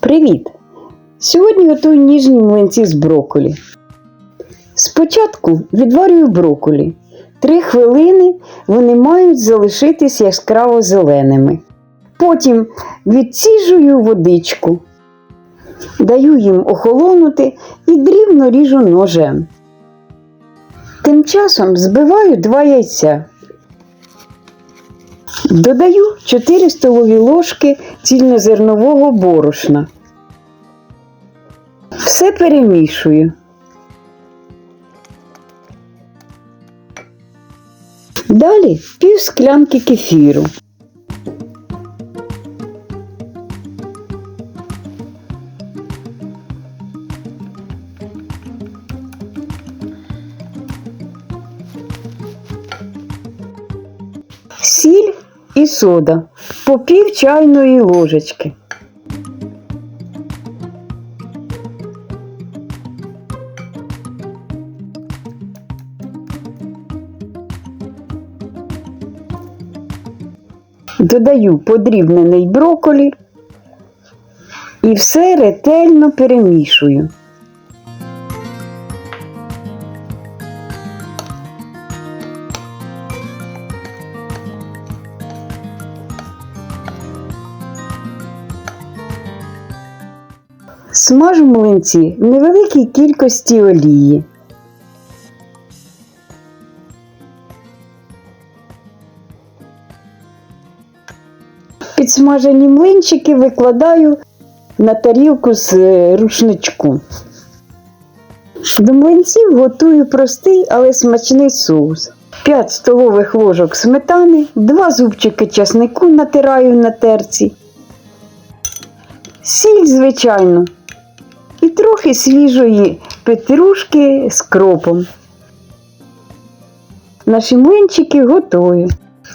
Привіт! Сьогодні готую ніжні млинці з брокколі. Спочатку відварюю брокколі. Три хвилини вони мають залишитись яскраво зеленими. Потім відсіжую водичку, даю їм охолонути і дрібно ріжу ножем. Тим часом збиваю два яйця. Додаю 4 столові ложки цільнозернового борошна. Все перемішую. Далі пів склянки кефіру. Сіль і сода по пів чайної ложечки. Додаю подрібнений брокколі і все ретельно перемішую. Смажу млинці в невеликій кількості олії. Підсмажені млинчики викладаю на тарілку з е, рушничку. До млинців готую простий, але смачний соус. 5 столових ложок сметани, 2 зубчики часнику натираю на терці, сіль, звичайно, трохи свіжої петрушки з кропом. Наші млинчики готові.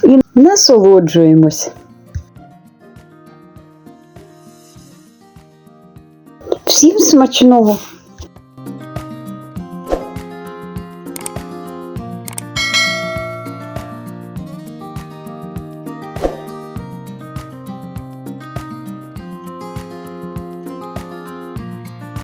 І насолоджуємось. Всім смачного!